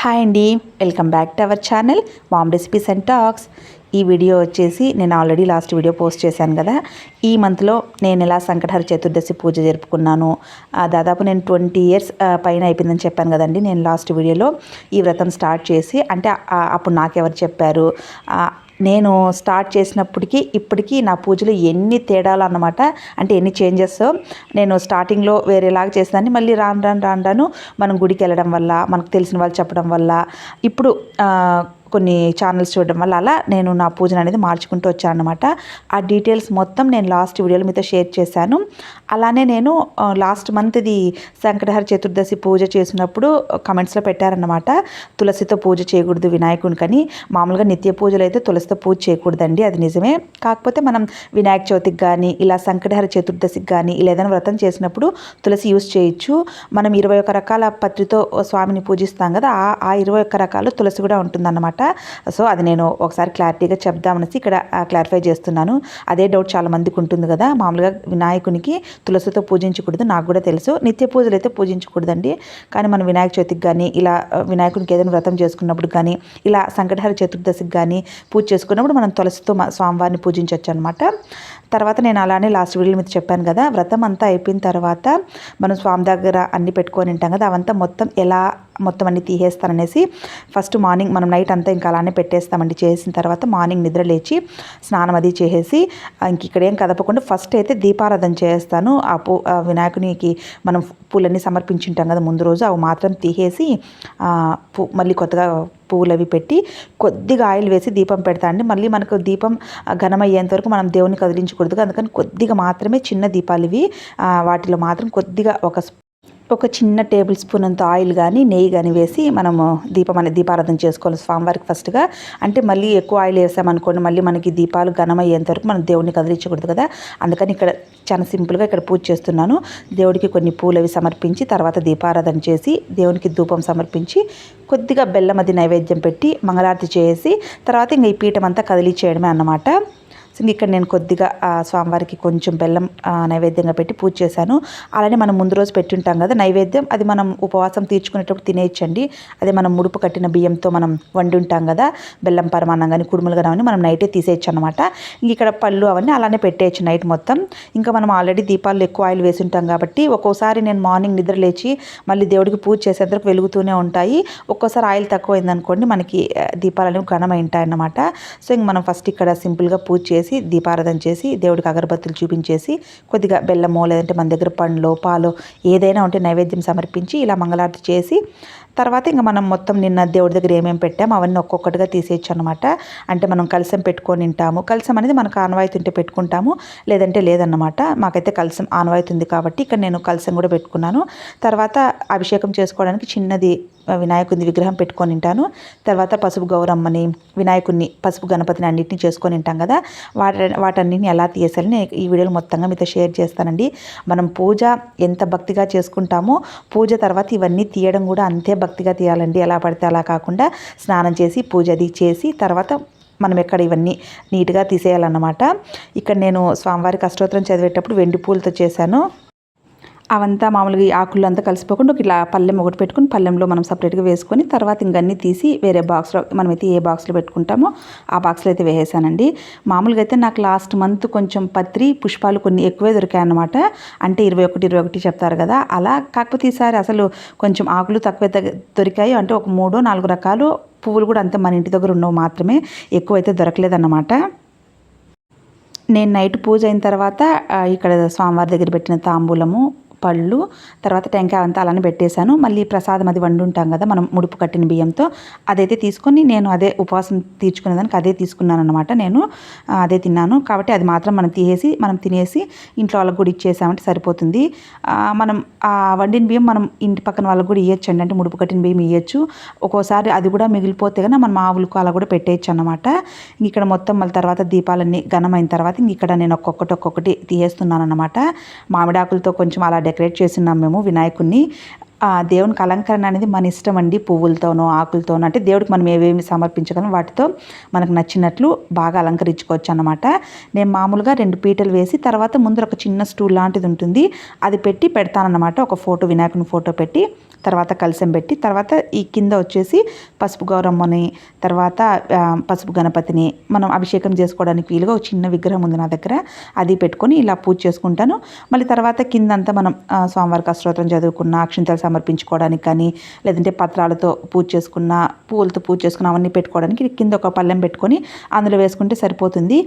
Hi అండి welcome back to our channel mom recipes and talks. ఈ video వచ్చేసి నేను ఆల్రెడీ లాస్ట్ వీడియో పోస్ట్ చేశాను కదా. ఈ మంత్లో నేను ఎలా సంకటహర చతుర్దశి పూజ జరుపుకున్నాను దాదాపు నేను ట్వంటీ ఇయర్స్ పైన అయిపోయిందని చెప్పాను కదండి నేను లాస్ట్ వీడియోలో. ఈ వ్రతం స్టార్ట్ చేసి అంటే అప్పుడు నాకెవరు చెప్పారు నేను స్టార్ట్ చేసినప్పటికీ ఇప్పటికీ నా పూజలు ఎన్ని తేడాలు అన్నమాట అంటే ఎన్ని చేంజెస్ నేను స్టార్టింగ్లో వేరేలాగా చేసేదాన్ని. మళ్ళీ రాను రాను రాను రాను మనం గుడికి వెళ్ళడం వల్ల మనకు తెలిసిన వాళ్ళు చెప్పడం వల్ల ఇప్పుడు కొన్ని ఛానల్స్ చూడడం వల్ల అలా నేను నా పూజను అనేది మార్చుకుంటూ వచ్చాను అనమాట ఆ డీటెయిల్స్ మొత్తం నేను లాస్ట్ వీడియోలో మీతో షేర్ చేశాను. అలానే నేను లాస్ట్ మంత్ది సంకటహర చతుర్దశి పూజ చేసినప్పుడు కమెంట్స్లో పెట్టారన్నమాట. తులసితో పూజ చేయకూడదు వినాయకునికని మామూలుగా నిత్య పూజలు అయితే తులసితో పూజ చేయకూడదండి అది నిజమే. కాకపోతే మనం వినాయక చవితికి కానీ ఇలా సంకటహర చతుర్దశికి కానీ ఇలా ఏదైనా వ్రతం చేసినప్పుడు తులసి యూస్ చేయొచ్చు. మనం ఇరవై ఒక రకాల పత్రితో స్వామిని పూజిస్తాం కదా ఆ ఆ ఇరవై ఒక్క రకాలు తులసి కూడా ఉంటుందన్నమాట. సో అది నేను ఒకసారి క్లారిటీగా చెప్దామనేసి ఇక్కడ క్లారిఫై చేస్తున్నాను. అదే డౌట్ చాలా మందికి ఉంటుంది కదా. మామూలుగా వినాయకునికి తులసితో పూజించకూడదు. నాకు కూడా తెలుసు. నిత్య పూజలు అయితే పూజించకూడదండి. కానీ మనం వినాయక చవితికి కానీ ఇలా వినాయకునికి ఏదైనా వ్రతం చేసుకున్నప్పుడు కానీ ఇలా సంకటహర చతుర్దశికి కానీ పూజ చేసుకున్నప్పుడు మనం తులసితో స్వామివారిని పూజించవచ్చు అనమాట తర్వాత నేను అలానే లాస్ట్ వీడియోలో మీకు చెప్పాను కదా వ్రతం అంతా అయిపోయిన తర్వాత మనం స్వామి దగ్గర అన్ని పెట్టుకొని ఉంటాం కదా అవంతా మొత్తం ఎలా మొత్తం అన్ని తీసేస్తాననేసి ఫస్ట్ మార్నింగ్ మనం నైట్ అంతా ఇంకా అలానే పెట్టేస్తామండి. చేసిన తర్వాత మార్నింగ్ నిద్ర లేచి స్నానం అది చేసేసి ఇంక ఇక్కడ ఏం కదపకుండా ఫస్ట్ అయితే దీపారాధన చేస్తాను. ఆ పూ ఆ వినాయకునికి మనం పూలన్నీ సమర్పించుంటాం కదా ముందు రోజు అవి మాత్రం తీసేసి పూ మళ్ళీ కొత్తగా పువ్వులు అవి పెట్టి కొద్దిగా ఆయిల్ వేసి దీపం పెడతా అండి. మళ్ళీ మనకు దీపం ఘనమయ్యేంత వరకు మనం దేవుని కదిలించకూడదు అందుకని కొద్దిగా మాత్రమే చిన్న దీపాలు ఇవి వాటిలో మాత్రం కొద్దిగా ఒక ఒక చిన్న టేబుల్ స్పూన్ అంత ఆయిల్ కానీ నెయ్యి కానీ వేసి మనము దీపం అనేది దీపారాధన చేసుకోవాలి స్వామివారికి ఫస్ట్గా. అంటే మళ్ళీ ఎక్కువ ఆయిల్ వేసామనుకోండి మళ్ళీ మనకి దీపాలు ఘనమయ్యేంత వరకు మనం దేవుడిని కదిలించకూడదు కదా. అందుకని ఇక్కడ చాలా సింపుల్గా ఇక్కడ పూజ చేస్తున్నాను. దేవుడికి కొన్ని పూలు అవి సమర్పించి తర్వాత దీపారాధన చేసి దేవునికి ధూపం సమర్పించి కొద్దిగా బెల్లం అది నైవేద్యం పెట్టి మంగళారతి చేసి తర్వాత ఇంకా ఈ పీఠం అంతా కదిలించేయడమే అన్నమాట. ఇక్కడ నేను కొద్దిగా స్వామివారికి కొంచెం బెల్లం నైవేద్యంగా పెట్టి పూజ చేశాను. అలానే మనం ముందు రోజు పెట్టుంటాం కదా నైవేద్యం. అది మనం ఉపవాసం తీర్చుకునేటప్పుడు తినేయచ్చండి. అదే మనం ముడుపు కట్టిన బియ్యంతో మనం వండి ఉంటాం కదా బెల్లం పరమాన్నం కానీ కుడుములు కానీ మనం నైటే తీసేయచ్చు అనమాట ఇంక ఇక్కడ పళ్ళు అవన్నీ అలానే పెట్టేయచ్చు నైట్ మొత్తం. ఇంకా మనం ఆల్రెడీ దీపాలు ఎక్కువ ఆయిల్ వేసి ఉంటాం కాబట్టి ఒక్కోసారి నేను మార్నింగ్ నిద్ర లేచి మళ్ళీ దేవుడికి పూజ చేసేందుకు వెలుగుతూనే ఉంటాయి. ఒక్కోసారి ఆయిల్ తక్కువైంది అనుకోండి మనకి దీపాలు అనేవి ఘనమై ఉంటాయన్నమాట సో ఇంక మనం ఫస్ట్ ఇక్కడ సింపుల్గా పూజ చేసి దీపారాధన చేసి దేవుడికి అగరబత్తులు చూపించేసి కొద్దిగా బెల్లమో లేదంటే మన దగ్గర పండ్లో పాలు ఏదైనా ఉంటే నైవేద్యం సమర్పించి ఇలా మంగళారతి చేసి తర్వాత ఇంకా మనం మొత్తం నిన్న దేవుడి దగ్గర ఏమేమి పెట్టాము అవన్నీ ఒక్కొక్కటిగా తీసేయచ్చు అనమాట అంటే మనం కలిసం పెట్టుకొని తింటాము. కలిసం అనేది మనకు ఆనవాయితీ ఉంటే పెట్టుకుంటాము. లేదంటే లేదన్నమాట. మాకైతే కలిసం ఆనవాయితీ ఉంది కాబట్టి ఇక్కడ నేను కలిసం కూడా పెట్టుకున్నాను. తర్వాత అభిషేకం చేసుకోవడానికి చిన్నది వినాయకుని విగ్రహం పెట్టుకొని తింటాను. తర్వాత పసుపు గౌరమ్మని వినాయకుడిని పసుపు గణపతిని అన్నింటినీ చేసుకొని ఉంటాం కదా. వాటి వాటన్నిటిని ఎలా తీయాలని నేను ఈ వీడియోలో మొత్తంగా మీతో షేర్ చేస్తానండి. మనం పూజ ఎంత భక్తిగా చేసుకుంటామో పూజ తర్వాత ఇవన్నీ తీయడం కూడా అంతే భక్తిగా తీయాలండి. ఎలా పడితే అలా కాకుండా స్నానం చేసి పూజ అది చేసి తర్వాత మనం ఎక్కడ ఇవన్నీ నీట్గా తీసేయాలన్నమాట. ఇక్కడ నేను స్వామివారికి అష్టోత్తరం చదివేటప్పుడు వెండి పూలతో చేశాను. అవంతా మామూలుగా ఈ ఆకులు అంతా కలిసిపోకుండా ఇట్లా పళ్ళెం ఒకటి పెట్టుకుని పళ్ళెంలో మనం సపరేట్గా వేసుకొని తర్వాత ఇంకన్నీ తీసి వేరే బాక్స్లో మనమైతే ఏ బాక్స్లో పెట్టుకుంటామో ఆ బాక్స్లో అయితే వేసేసానండి. మామూలుగా అయితే నాకు లాస్ట్ మంత్ కొంచెం పత్రి పుష్పాలు కొన్ని ఎక్కువే దొరికాయి అంటే ఇరవై ఒకటి ఇరవై ఒకటి చెప్తారు కదా అలా కాకపోతే ఈసారి అసలు కొంచెం ఆకులు తక్కువ దొరికాయి. అంటే ఒక మూడో నాలుగు రకాలు పువ్వులు కూడా అంతే మన ఇంటి దగ్గర ఉన్నవి మాత్రమే ఎక్కువైతే దొరకలేదన్నమాట. నేను నైట్ పూజ అయిన తర్వాత ఇక్కడ స్వామివారి దగ్గర పెట్టిన తాంబూలము పళ్ళు తర్వాత టెంకాయ అంతా అలానే పెట్టేశాను. మళ్ళీ ప్రసాదం అది వండుంటాం ఉంటాం కదా మనం ముడుపు కట్టిన బియ్యంతో. అదైతే తీసుకొని నేను అదే ఉపవాసం తీర్చుకునేదానికి అదే తీసుకున్నాను అనమాట నేను అదే తిన్నాను. కాబట్టి అది మాత్రం మనం తీసేసి మనం తినేసి ఇంట్లో వాళ్ళకి కూడా ఇచ్చేసామంటే సరిపోతుంది. మనం ఆ వండిన బియ్యం మనం ఇంటి పక్కన వాళ్ళకి కూడా ఇవ్వచ్చండి అంటే ముడుపు కట్టిన బియ్యం ఇవ్వచ్చు ఒక్కోసారి అది కూడా మిగిలిపోతే కానీ మనం ఆవులకు అలా కూడా పెట్టేయచ్చు అనమాట ఇక్కడ మొత్తం మళ్ళీ తర్వాత దీపాలన్నీ ఘనమైన తర్వాత ఇక్కడ నేను ఒక్కొక్కటి ఒక్కొక్కటి తీయేస్తున్నాను అనమాట మామిడాకులతో కొంచెం అలా డెకరేట్ చేస్తున్నాం మేము వినాయకుడిని ఆ దేవునికి అలంకరణ అనేది మన ఇష్టం అండి పువ్వులతోనో ఆకులతోనో. అంటే దేవుడికి మనం ఏవేమి సమర్పించగలం వాటితో మనకు నచ్చినట్లు బాగా అలంకరించుకోవచ్చు అనమాట నేను మామూలుగా రెండు పీటలు వేసి తర్వాత ముందర ఒక చిన్న స్టూల్ లాంటిది ఉంటుంది. అది పెట్టి పెడతానన్నమాట. ఒక ఫోటో వినాయకుని ఫోటో పెట్టి తర్వాత కలసం పెట్టి తర్వాత ఈ కింద వచ్చేసి పసుపు గౌరమ్మని తర్వాత పసుపు గణపతిని మనం అభిషేకం చేసుకోవడానికి వీలుగా ఒక చిన్న విగ్రహం ఉంది నా దగ్గర. అది పెట్టుకొని ఇలా పూజ చేసుకుంటాను. మళ్ళీ తర్వాత కిందంతా మనం స్వామివారికి అష్టోత్తరం చదువుకున్న అక్షింతలు సమర్పించుకోవడానికి కానీ లేదంటే పత్రాలతో పూజ చేసుకున్న పూలతో పూజ చేసుకున్న అవన్నీ పెట్టుకోవడానికి కింద ఒక పళ్ళెం పెట్టుకొని అందులో వేసుకుంటే సరిపోతుంది.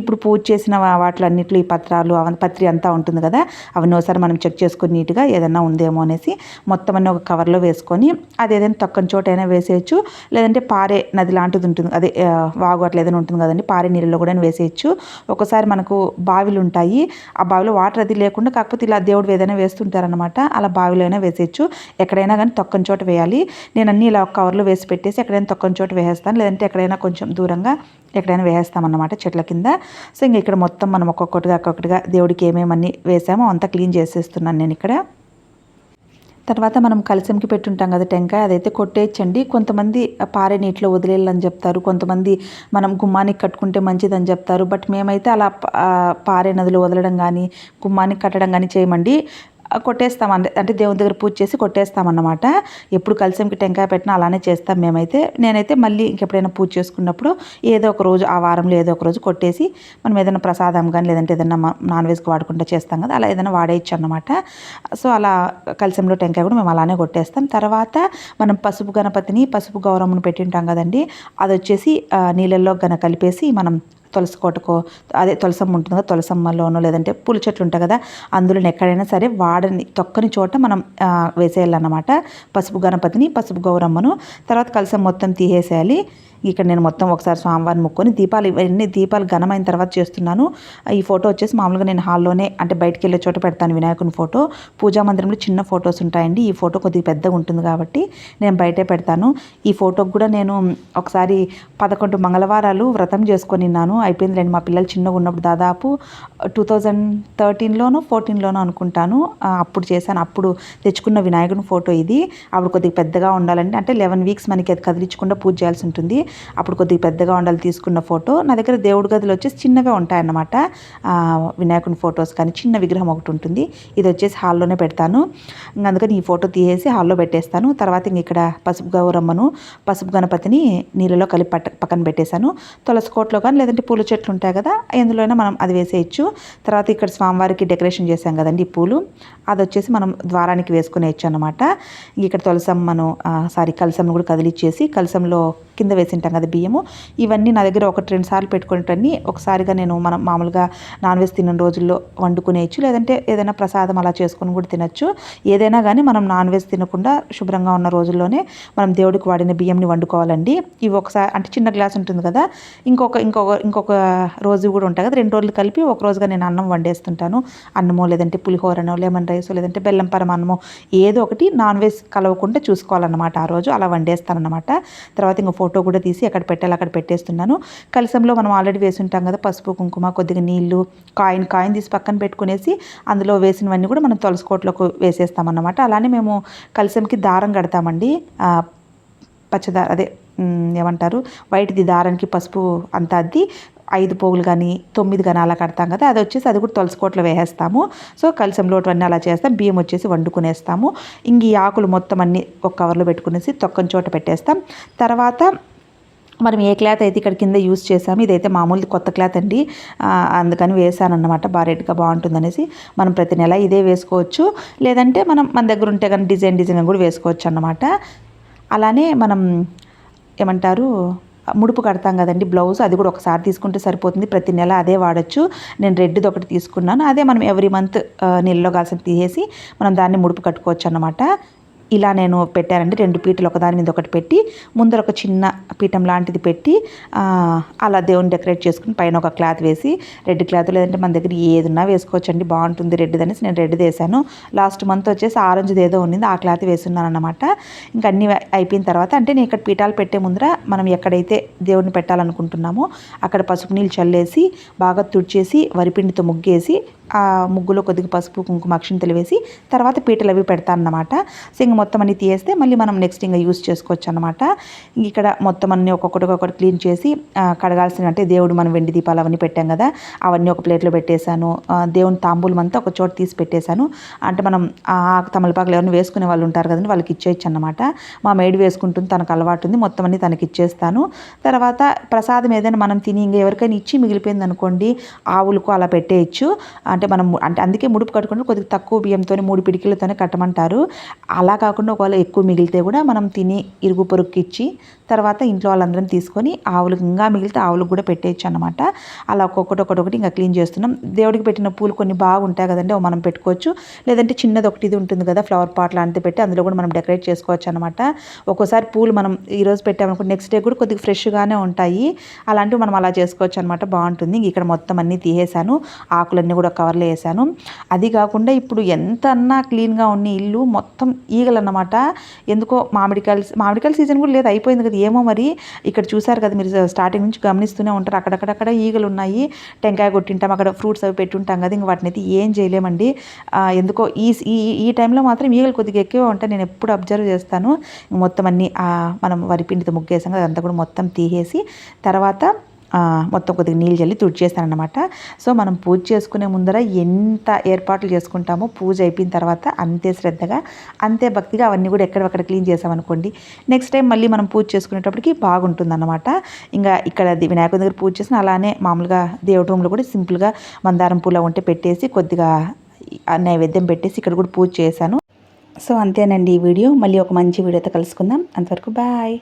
ఇప్పుడు పూజ చేసిన వాటిలన్నింటిలో ఈ పత్రాలు అవన్నీ పత్రి అంతా ఉంటుంది కదా అవన్నీ ఒకసారి మనం చెక్ చేసుకుని నీట్గా ఏదైనా ఉందేమో అనేసి మొత్తం అన్నీ ఒక కవర్లో వేసుకొని అది ఏదైనా తక్కువ చోటైనా వేసేయచ్చు. లేదంటే పారే నది లాంటిది ఉంటుంది అదే వాగు అట్లా ఏదైనా ఉంటుంది కదండి పారే నీళ్ళలో కూడా వేసేయచ్చు. ఒకసారి మనకు బావిలు ఉంటాయి ఆ బావిలో వాటర్ అది లేకుండా కాకపోతే ఇలా దేవుడు ఏదైనా వేస్తుంటారనమాట అలా బావిలో అయినా వేసేయచ్చు. ఎక్కడైనా కానీ తొక్కని చోట వేయాలి. నేను అన్నీ ఇలా కవర్లో వేసి పెట్టేసి ఎక్కడైనా తొక్కని చోట వేసేస్తాను. లేదంటే ఎక్కడైనా కొంచెం దూరంగా ఎక్కడైనా వేసేస్తామన్నమాట చెట్ల కింద. సో ఇంక ఇక్కడ మొత్తం మనం ఒక్కొక్కటిగా ఒక్కొక్కటిగా దేవుడికి ఏమేమన్నీ వేసామో అంతా క్లీన్ చేసేస్తున్నాను నేను ఇక్కడ. తర్వాత మనం కలసంకి పెట్టుంటాం కదా టెంకాయ అదైతే కొట్టేయచ్చండి. కొంతమంది పారే నీటిలో వదిలేయాలని చెప్తారు. కొంతమంది మనం గుమ్మానికి కట్టుకుంటే మంచిదని చెప్తారు. బట్ మేమైతే అలా పారే నదిలో వదలడం కానీ గుమ్మానికి కట్టడం కానీ చేయమండి. కొట్టేస్తాం అంటే దేవుని దగ్గర పూజ చేసి కొట్టేస్తామన్నమాట ఎప్పుడు కలిసంకి టెంకాయ పెట్టినా అలానే చేస్తాం మేమైతే. నేనైతే మళ్ళీ ఇంకెప్పుడైనా పూజ చేసుకున్నప్పుడు ఏదో ఒక రోజు ఆ వారంలో ఏదో ఒక రోజు కొట్టేసి మనం ఏదైనా ప్రసాదం కానీ లేదంటే ఏదైనా నాన్ వెజ్కి వాడుకుంటూ చేస్తాం కదా అలా ఏదైనా వాడేయచ్చు అనమాట సో అలా కలిసంలో టెంకాయ కూడా మేము అలానే కొట్టేస్తాం. తర్వాత మనం పసుపు గణపతిని పసుపు గౌరమ్మను పెట్టింటాం కదండి. అది వచ్చేసి నీళ్ళల్లో గన కలిపేసి మనం తులసి కోటకో అదే తులసమ్మ ఉంటుంది కదా తులసమ్మలోనో లేదంటే పూల చెట్లు ఉంటాయి కదా అందులో ఎక్కడైనా సరే వాడని తొక్కని చోట మనం వేసేయాలన్నమాట. పసుపు గణపతిని పసుపు గౌరమ్మను తర్వాత కలిసి మొత్తం తీసేసేయాలి. ఇక్కడ నేను మొత్తం ఒకసారి స్వామివారిని ముక్కొని దీపాలు ఇవన్నీ దీపాలు ఘనమైన తర్వాత చేస్తున్నాను. ఈ ఫోటో వచ్చేసి మామూలుగా నేను హాల్లోనే అంటే బయటికి వెళ్ళే చోట పెడతాను వినాయకుని ఫోటో. పూజా మందిరంలో చిన్న ఫొటోస్ ఉంటాయండి ఈ ఫోటో కొద్దిగా పెద్దగా ఉంటుంది కాబట్టి నేను బయటే పెడతాను. ఈ ఫోటోకి కూడా నేను ఒకసారి పదకొండు మంగళవారాలు వ్రతం చేసుకొని ఉన్నాను. అయిపోయిందిలేండి మా పిల్లలు చిన్నగా ఉన్నప్పుడు దాదాపు టూ థౌజండ్ థర్టీన్లోనో ఫోర్టీన్లోనో అనుకుంటాను. అప్పుడు చేశాను. అప్పుడు తెచ్చుకున్న వినాయకుని ఫోటో ఇది. అప్పుడు కొద్దిగా పెద్దగా ఉండాలంటే అంటే లెవెన్ వీక్స్ మనకి అది కదిలించకుండా పూజ చేయాల్సి ఉంటుంది. అప్పుడు కొద్దిగా పెద్దగా ఉండాలి తీసుకున్న ఫోటో. నా దగ్గర దేవుడి గదిలో వచ్చేసి చిన్నవే ఉంటాయన్నమాట. వినాయకుని ఫొటోస్ కానీ చిన్న విగ్రహం ఒకటి ఉంటుంది. ఇది వచ్చేసి హాల్లోనే పెడతాను. అందుకని ఈ ఫోటో తీసేసి హాల్లో పెట్టేస్తాను. తర్వాత ఇంక ఇక్కడ పసుపు గౌరమ్మను పసుపు గణపతిని నీళ్ళలో కలిపి పట్ట పక్కన పెట్టేశాను. తులసి కోట్లో కానీ లేదంటే పూల చెట్లు ఉంటాయి కదా ఎందులోనే మనం అది వేసేయచ్చు. తర్వాత ఇక్కడ స్వామివారికి డెకరేషన్ చేసాం కదండి పూలు. అది వచ్చేసి మనం ద్వారానికి వేసుకునేయచ్చు అనమాట ఇక్కడ తులసమ్మను సారీ కలసమ్మను కూడా కదిలిచ్చేసి కలసంలో కింద వేసింటాం కదా బియ్యము. ఇవన్నీ నా దగ్గర ఒకటి రెండు సార్లు పెట్టుకునేటన్ని ఒకసారిగా నేను మనం మామూలుగా నాన్ వెజ్ తిన్న రోజుల్లో వండుకునేయచ్చు. లేదంటే ఏదైనా ప్రసాదం అలా చేసుకొని కూడా తినచ్చు. ఏదైనా కానీ మనం నాన్ వెజ్ తినకుండా శుభ్రంగా ఉన్న రోజుల్లోనే మనం దేవుడికి వాడిన బియ్యంని వండుకోవాలండి. ఇవి ఒకసారి అంటే చిన్న గ్లాస్ ఉంటుంది కదా ఇంకొక ఇంకొక ఇంకొక రోజు కూడా ఉంటాయి కదా రెండు రోజులు కలిపి ఒక రోజుగా నేను అన్నం వండేస్తుంటాను. అన్నమో లేదంటే పులిహోరనో లెమన్ రైస్ లేదంటే బెల్లం పరమాన్నమో ఏదో ఒకటి నాన్ వెజ్ కలవకుండా చూసుకోవాలన్నమాట ఆ రోజు. అలా వండేస్తానన్నమాట. తర్వాత ఇంకో ఫోటో కూడా తీసి ఎక్కడ పెట్టాలి అక్కడ పెట్టేస్తున్నాను. కలసంలో మనం ఆల్రెడీ వేసి ఉంటాం కదా పసుపు కుంకుమ కొద్దిగా నీళ్ళు కాయిన్ కాయిన్ తీసి పక్కన పెట్టుకునేసి అందులో వేసినవన్నీ కూడా మనం తొలసుకోట్లోకి వేసేస్తామన్నమాట. అలానే మేము కలసంకి దారం కడతామండి. పచ్చదార అదే ఏమంటారు? వైట్ది దారానికి పసుపు అంతా అద్ది ఐదు పోగులు కానీ తొమ్మిది కానీ అలా కడతాం కదా అది వచ్చేసి అది కూడా తులసికోట్లో వేసేస్తాము. సో కలిసంలో అన్నీ అలా చేస్తాం. బియ్యం వచ్చేసి వండుకునేస్తాము. ఇంక ఈ ఆకులు మొత్తం అన్ని ఒక కవర్లో పెట్టుకునేసి తొక్కని చోట పెట్టేస్తాం. తర్వాత మనం ఏ క్లాత్ అయితే ఇక్కడ కింద యూస్ చేసాము ఇదైతే మామూలు కొత్త క్లాత్ అండి. అందుకని వేసాను అనమాట బాగుంటుందనేసి మనం ప్రతి నెల ఇదే వేసుకోవచ్చు. లేదంటే మనం మన దగ్గర ఉంటే కానీ డిజైన్ డిజైన్ కూడా వేసుకోవచ్చు అన్నమాట. అలానే మనం ఏమంటారు? ముడుపు కడతాం కదండి బ్లౌజ్ అది కూడా ఒకసారి తీసుకుంటే సరిపోతుంది. ప్రతి నెల అదే వాడచ్చు. నేను రెడ్ది ఒకటి తీసుకున్నాను. అదే మనం ఎవ్రీ మంత్ నీళ్ళలో కాల్సిన తీసేసి మనం దాన్ని ముడుపు కట్టుకోవచ్చు అనమాట ఇలా నేను పెట్టానండి. రెండు పీటలు ఒకదాని మీద ఒకటి పెట్టి ముందర ఒక చిన్న పీఠం లాంటిది పెట్టి అలా దేవుని డెకరేట్ చేసుకుని పైన ఒక క్లాత్ వేసి రెడ్ క్లాత్ లేదంటే మన దగ్గర ఏదన్నా వేసుకోవచ్చండి. బాగుంటుంది రెడ్ అనేసి నేను రెడ్ వేసాను లాస్ట్ మంత్ వచ్చేసి ఆరెంజ్ది ఏదో ఉన్నింది ఆ క్లాత్ వేసున్నాను అనమాట ఇంకా అన్నీ అయిపోయిన తర్వాత అంటే నేను ఇక్కడ పీఠాలు పెట్టే ముందర మనం ఎక్కడైతే దేవుడిని పెట్టాలనుకుంటున్నామో అక్కడ పసుపు నీళ్ళు చల్లేసి బాగా తుడిచేసి వరిపిండితో ముగ్గేసి ఆ ముగ్గులో కొద్దిగా పసుపు కుంకుమ అక్షింతలు వేసి తర్వాత పీటలు అవి పెడతాను అన్నమాట సో ఇంక మొత్తం అన్ని తీయేస్తే మళ్ళీ మనం నెక్స్ట్ ఇంకా యూస్ చేసుకోవచ్చు అనమాట ఇక్కడ మొత్తం అన్ని ఒక్కొక్కటి ఒక్కొక్కటి క్లీన్ చేసి కడగాల్సిన అంటే దేవుడు మనం వెండి దీపాలు అవన్నీ పెట్టాం కదా అవన్నీ ఒక ప్లేట్లో పెట్టేశాను. దేవుని తాంబూలం అంతా ఒక చోట తీసి పెట్టేశాను. అంటే మనం ఆ తమలపాకులు ఎవరిని వేసుకునే వాళ్ళు ఉంటారు కదండి వాళ్ళకి ఇచ్చేయచ్చు అనమాట మా మేడి వేసుకుంటుంది తనకు అలవాటు ఉంది మొత్తం అన్ని తనకి ఇచ్చేస్తాను. తర్వాత ప్రసాదం ఏదైనా మనం తిని ఇంకా ఎవరికైనా ఇచ్చి మిగిలిపోయింది అనుకోండి ఆవులకు అలా పెట్టేయచ్చు. అంటే మనం అంటే అందుకే ముడుపు కట్టుకుంటే కొద్దిగా తక్కువ బియ్యంతో మూడు పిడికిలతోనే కట్టమంటారు. అలా కాకుండా ఒకవేళ ఎక్కువ మిగిలితే కూడా మనం తిని ఇరుగు పొరుక్కి ఇచ్చి తర్వాత ఇంట్లో వాళ్ళందరం తీసుకొని ఆవులకు ఇంకా మిగిలితే ఆవులకు కూడా పెట్టేయచ్చు అనమాట అలా ఒక్కొక్కటి ఒక్కొక్కటి ఇంకా క్లీన్ చేస్తున్నాం. దేవుడికి పెట్టిన పూలు కొన్ని బాగుంటాయి కదండి మనం పెట్టుకోవచ్చు. లేదంటే చిన్నది ఒకటి ఇది ఉంటుంది కదా ఫ్లవర్ పాట్ లాంటిది పెట్టి అందులో కూడా మనం డెకరేట్ చేసుకోవచ్చు అనమాట ఒక్కోసారి పూలు మనం ఈరోజు పెట్టామనుకో నెక్స్ట్ డే కూడా కొద్దిగా ఫ్రెష్గానే ఉంటాయి. అలాంటివి మనం అలా చేసుకోవచ్చు అనమాట బాగుంటుంది. ఇక్కడ మొత్తం అన్నీ తీసేసాను. ఆకులన్నీ కూడా కవర్లో వేసాను అది కాకుండా ఇప్పుడు ఎంత అన్నా క్లీన్గా ఉన్న ఇల్లు మొత్తం ఈగలు అన్నమాట ఎందుకో మామిడికాయలు మామిడికాయల సీజన్ కూడా లేదు అయిపోయింది కదా ఏమో మరి. ఇక్కడ చూసారు కదా మీరు స్టార్టింగ్ నుంచి గమనిస్తూనే ఉంటారు. అక్కడక్కడక్కడ ఈగలు ఉన్నాయి. టెంకాయ కొట్టింటాం అక్కడ ఫ్రూట్స్ అవి పెట్టుంటాం కదా ఇంక వాటిని అయితే ఏం చేయలేమండి. ఎందుకో ఈ ఈ ఈ టైంలో మాత్రం ఈగలు కొద్దిగా ఎక్కువ ఉంటాయి. నేను ఎప్పుడు అబ్జర్వ్ చేస్తాను. మొత్తం అన్ని మనం వరి పిండితో ముగ్గేసాం కదా అదంతా కూడా మొత్తం తీసేసి తర్వాత మొత్తం కొద్దిగా నీళ్ళు చల్లి తుడిచేస్తానమాట సో మనం పూజ చేసుకునే ముందర ఎంత ఏర్పాట్లు చేసుకుంటామో పూజ అయిపోయిన తర్వాత అంతే శ్రద్ధగా అంతే భక్తిగా అవన్నీ కూడా ఎక్కడెక్కడ క్లీన్ చేసామనుకోండి నెక్స్ట్ టైం మళ్ళీ మనం పూజ చేసుకునేటప్పటికి బాగుంటుంది అనమాట ఇంకా ఇక్కడ ది- వినాయకుడి దగ్గర పూజ చేసిన అలానే మామూలుగా దేవుడి రూమ్లో కూడా సింపుల్గా మందారం పూల ఉంటే పెట్టేసి కొద్దిగా నైవేద్యం పెట్టేసి ఇక్కడ కూడా పూజ చేశాను. సో అంతేనండి ఈ వీడియో. మళ్ళీ ఒక మంచి వీడియోతో కలుసుకుందాం. అంతవరకు బాయ్.